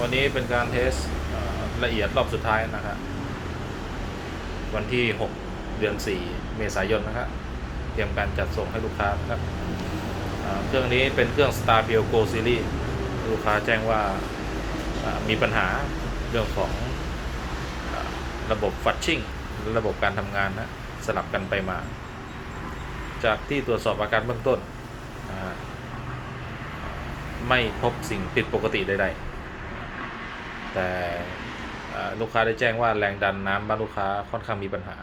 วันนี้เป็นการเทสละเอียดรอบสุดท้ายนะครับวันที่ 6 เดือน 4 เมษายนนะครับเตรียมการจัดส่งให้ลูกค้านะครับเครื่องนี้เป็นเครื่อง Star p i o Go Series ลูกค้าแจ้งว่ามีปัญหาเรื่องของอระบบฟัดชิ่งระบบการทำงานนะสลับกันไปมา จากที่ตรวจสอบอาการเบื้องต้น ไม่พบสิ่งผิดปกติใด ๆ แต่ลูกค้าได้แจ้งว่าแรงดันน้ำบ้านลูกค้าค่อนข้างมีปัญหา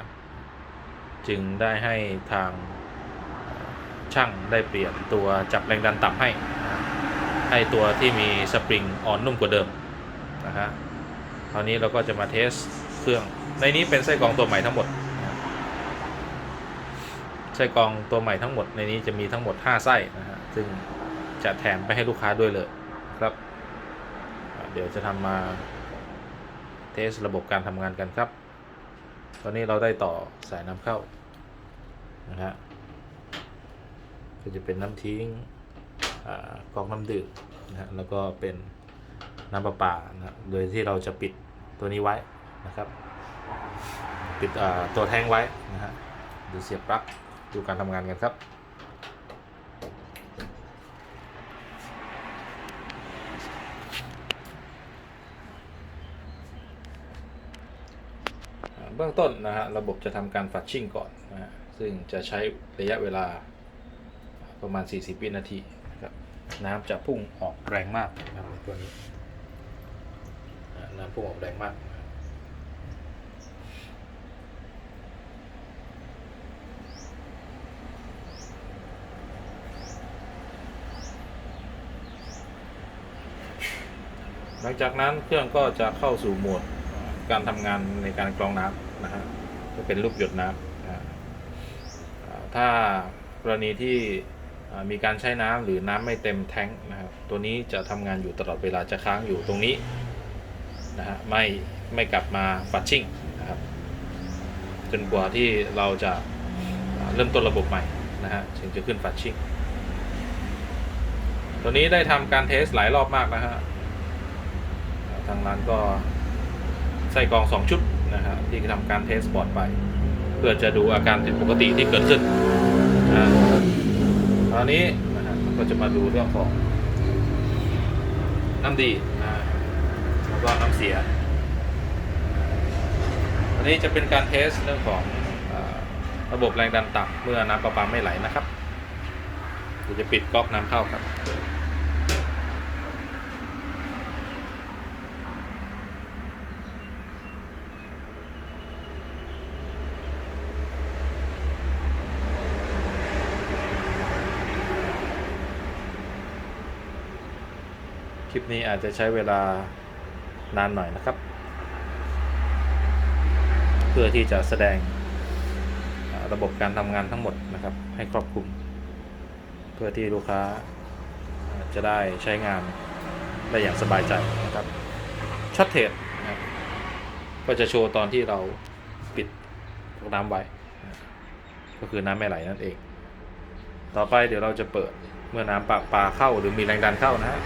จึงได้ให้ทางช่างได้เปลี่ยนตัวจับแรงดันต่ำให้ ให้ตัวที่มีสปริงอ่อนนุ่มกว่าเดิมนะฮะคราวนี้เราก็จะมาเทสเครื่อง ในนี้เป็นไส้กรองตัวใหม่ทั้งหมดไส้กรองตัวใหม่ทั้งหมดในนี้จะมีทั้งหมด 5 ไส้นะฮะซึ่งจะแถมไปให้ลูกค้าด้วยเลยครับ เดี๋ยวจะทำมาเทสระบบการทำงานกันครับ ตอนนี้เราได้ต่อสายน้ำเข้านะฮะก็จะเป็นน้ำทิ้งอ่ากรองน้ำดื่มนะฮะแล้วก็เป็นน้ำประปานะฮะโดยที่เราจะปิดตัวนี้ไว้นะครับ ปิดตัวแท้งไว้นะฮะดูเสียบปลั๊กดูการทำงานกันครับ บื้องต้นนะฮะระบบจะทำการฟัดชิ่งก่อนนะฮะซึ่งจะใช้ระยะเวลาประมาณ 40 วินาทีนะครับน้ำจะพุ่งออกแรงมากนะครับในตัวนี้น้ำพุ่งออกแรงมากหลังจากนั้นเครื่องก็จะเข้าสู่โหมด การทำงานในการกรองน้ำนะฮะจะเป็นรูปหยดน้ำถ้ากรณีที่มีการใช้น้ำหรือน้ำไม่เต็มแท้งนะครับ ตัวนี้จะทำงานอยู่ตลอดเวลาจะค้างอยู่ตรงนี้นะฮะไม่ไม่กลับมาฟัดชิ่งนะครับจนกว่าที่เราจะเริ่มต้นระบบใหม่นะฮะถึงจะขึ้นฟัดชิ่งตัวนี้ได้ทำการเทสหลายรอบมากนะฮะทางร้านก็ ใส่กรอง 2 ชุดนะฮะที่ทำการเทสบอร์ดไป เพื่อจะดูอาการผิดปกติที่เกิดขึ้นนะตอนนี้นะฮะก็จะมาดูเรื่องของน้ำดีนะแล้วก็น้ำเสีย อันนี้จะเป็นการเทสเรื่องของอระบบแรงดันต่ำเมื่อน้ำประปาไม่ไหลนะครับเดี๋ยวจะปิดก๊อกน้ำเข้าครับ ปนี้อาจจะใช้เวลานานหน่อยนะครับ เพื่อที่จะแสดงระบบการทำงานทั้งหมดนะครับ ให้ครอบคลุม เพื่อที่ลูกค้าจะได้ใช้งานได้อย่างสบายใจนะครับช็อตเทรดนะครับก็จะโชว์ตอนที่เราปิดน้ำไว้ก็คือน้ำไม่ไหลนั่นเอง ต่อไปเดี๋ยวเราจะเปิดเมื่อน้ำปลาปลาเข้าหรือมีแรงดันเข้านะฮะ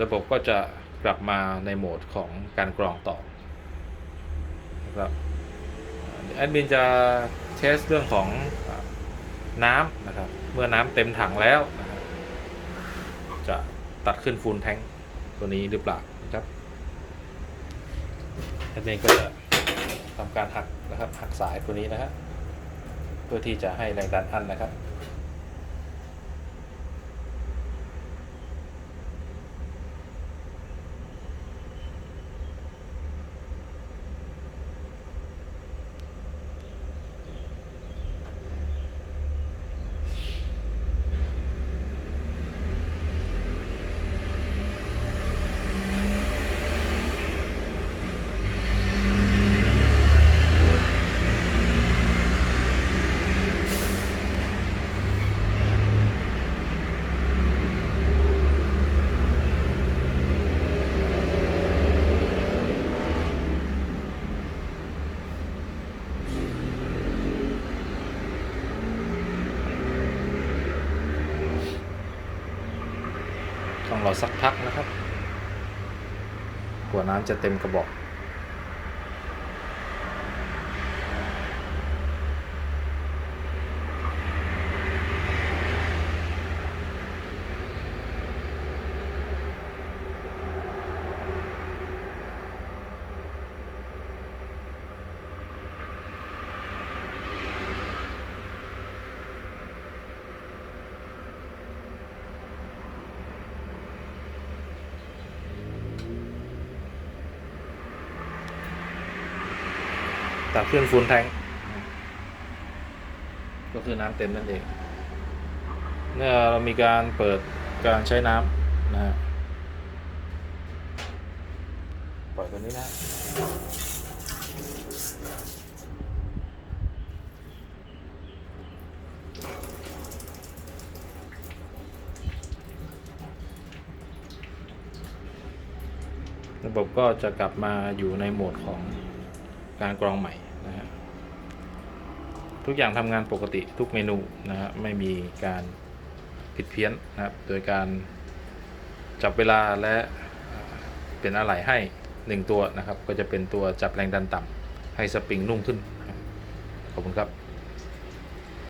ระบบก็จะกลับมาในโหมดของการกรองต่อนะครับแอดมินจะเทสเรื่องของน้ำนะครับ เมื่อน้ำเต็มถังแล้วนะครับจะตัดขึ้นฟูลแทงค์ตัวนี้หรือเปล่านะครับแอดมินก็จะทำการหักนะครับหักสายตัวนี้นะฮะเพื่อที่จะให้แรงดันอันนะครับ ต้องรอสักพักนะครับ กว่าน้ำจะเต็มกระบอก ตักขึ้นฟูลแทงค์ก็คือน้ำเต็มนั่นเองเมื่อเรามีการเปิดการใช้น้ำนะฮะปล่อยตัวนี้นะระบบก็จะกลับมาอยู่ในโหมดของ การกรองใหม่นะฮะทุกอย่างทำงานปกติทุกเมนูนะฮะไม่มีการผิดเพี้ยนนะครับโดยการจับเวลาและเป็นอะไหล่ให้หนึ่งตัวนะครับ ก็จะเป็นตัวจับแรงดันต่ำให้สปริงนุ่มขึ้น ขอบคุณครับ